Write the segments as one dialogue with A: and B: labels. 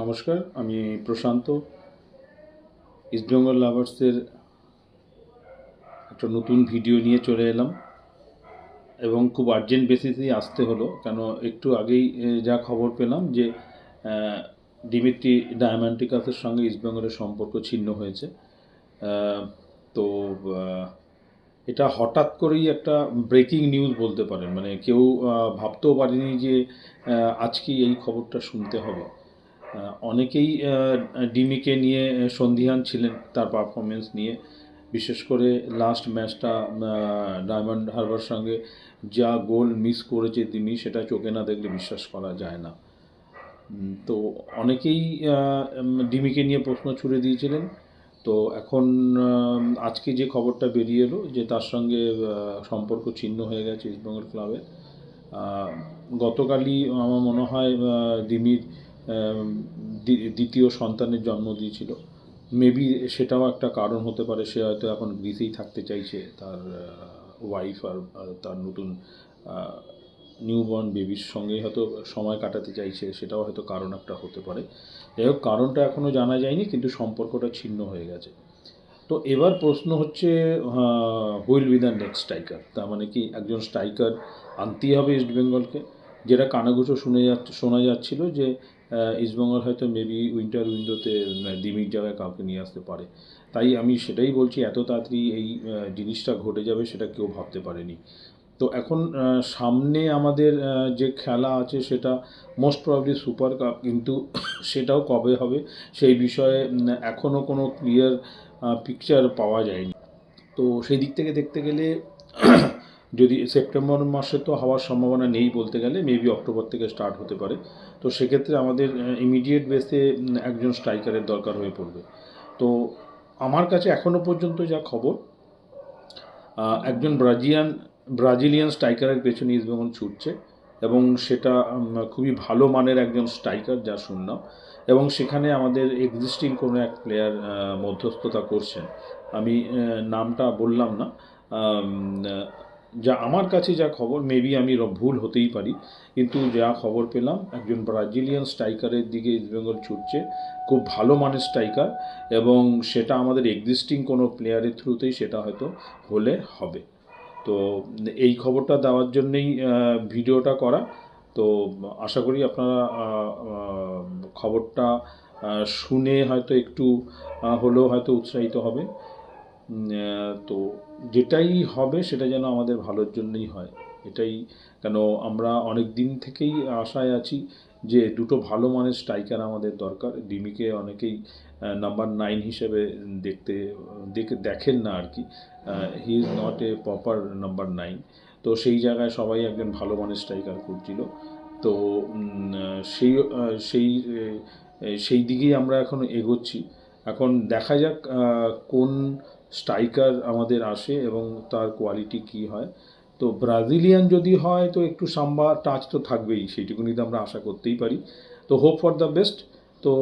A: নমস্কার আমি প্রশান্ত। ইস্টবেঙ্গল লাভার্সের একটা নতুন ভিডিও নিয়ে চলে এলাম। এবং খুব আর্জেন্ট বেসিসেই আসতে হলো কেন একটু আগেই যা খবর পেলাম যে ডিমিত্রি ডায়ামান্টিকাসের সঙ্গে ইস্টবেঙ্গলের সম্পর্ক ছিন্ন হয়েছে। তো এটা হঠাৎ করেই একটা ব্রেকিং নিউজ বলতে পারেন। মানে কেউ ভাবতেও পারেনি যে আহ, আজকেই এই খবরটা শুনতে হবে। অনেকেই ডিমিকে নিয়ে সন্দিহান ছিলেন তার পারফরমেন্স নিয়ে। বিশেষ করে লাস্ট ম্যাচটা ডায়মন্ড হারবার সঙ্গে যা গোল মিস করেছে ডিমি সেটা চোখে না দেখলে বিশ্বাস করা যায় না। তো অনেকেই ডিমিকে নিয়ে প্রশ্ন ছুড়ে দিয়েছিলেন। তো এখন আজকে যে খবরটা বেরিয়ে এলো যে তার সঙ্গে সম্পর্ক ছিন্ন হয়ে গেছে ইস্টবেঙ্গল ক্লাবের গতকালই আমার মনে হয় ডিমির দ্বিতীয় সন্তানের জন্ম দিয়েছিল। মেবি সেটাও একটা কারণ হতে পারে, সে হয়তো এখন গ্রিসেই থাকতে চাইছে, তার ওয়াইফ আর তার নতুন নিউবর্ন বেবির সঙ্গেই হয়তো সময় কাটাতে চাইছে, সেটাও হয়তো কারণ একটা হতে পারে। যাই হোক, কারণটা এখনও জানা যায়নি, কিন্তু সম্পর্কটা ছিন্ন হয়ে গেছে। তো এবার প্রশ্ন হচ্ছে will with the next striker তার মানে কি একজন স্ট্রাইকার আনতেই হবে ইস্টবেঙ্গলকে যেটা কানাঘুষো শুনে যাচ্ছে, শোনা যাচ্ছিল যে ইস্টবেঙ্গল হয়তো মেবি উইন্টার উইন্ডোতে ডিমির জায়গায় কাউকে নিয়ে আসতে পারে। তাই আমি সেটাই বলছি, এত তাড়াতাড়ি এই জিনিসটা ঘটে যাবে সেটা কেউ ভাবতে পারেনি। তো এখন সামনে আমাদের যে খেলা আছে সেটা মোস্ট প্রবলি সুপার কাপ কিন্তু সেটাও কবে হবে সেই বিষয়ে এখনও কোনো ক্লিয়ার পিকচার পাওয়া যায়নি। তো সেই দিক থেকে দেখতে গেলে যদি সেপ্টেম্বর মাসে তো হওয়ার সম্ভাবনা নেই বলতে গেলে মেবি অক্টোবর থেকে স্টার্ট হতে পারে। তো সেক্ষেত্রে আমাদের ইমিডিয়েট বেসে একজন স্ট্রাইকারের দরকার হয়ে পড়বে। তো আমার কাছে এখনও পর্যন্ত যা খবর একজন ব্রাজিয়ান, ব্রাজিলিয়ান স্ট্রাইকারের পেছনে ইস্টবেঙ্গল ছুটছে এবং সেটা খুবই ভালো মানের একজন স্ট্রাইকার যা শুনলাম এবং সেখানে আমাদের এক্সিস্টিং কোনো এক প্লেয়ার মধ্যস্থতা করছেন। আমি নামটা বললাম না যা আমার কাছে যা খবর মেবি আমি ভুল হতেই পারি, কিন্তু যা খবর পেলাম, একজন ব্রাজিলিয়ান স্ট্রাইকারের দিকে ইস্টবেঙ্গল ছুটছে, খুব ভালো মানের স্ট্রাইকার এবং সেটা আমাদের এক্সিস্টিং কোনো প্লেয়ারের থ্রুতেই সেটা হয়তো হলে হবে। তো এই খবরটা দেওয়ার জন্যেই ভিডিওটা করা। তো আশা করি আপনারা খবরটা শুনে হয়তো একটু হলেও হয়তো উৎসাহিত হবে। তো যেটাই হবে সেটা যেন আমাদের ভালোর জন্যই হয়। এটাই কেন আমরা অনেক দিন থেকেই আশায় আছি যে দুটো ভালো মানের স্ট্রাইকার আমাদের দরকার। ডিমিকে অনেকেই নাম্বার নাইন হিসেবে দেখতে, দেখে, দেখেন না আর কি। He is not a proper number nine তো সেই জায়গায় সবাই একজন ভালো মানের স্ট্রাইকার খুঁজছিল তো সেই সেই সেই দিকেই আমরা এখন এগোচ্ছি। এখন দেখা যাক কোন স্ট্রাইকার আমাদের আসে এবং তার কোয়ালিটি কি হয়। তো ব্রাজিলিয়ান যদি হয়, তো একটু সাম্বা টাচ তো থাকবেই, সেইটুকুনি তো আমরা আশা করতেই পারি। তো হোপ ফর দ্য বেস্ট তো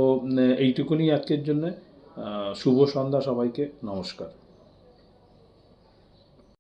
A: এইটুকুনি আজকের জন্য। শুভ সন্ধ্যা সবাইকে। নমস্কার।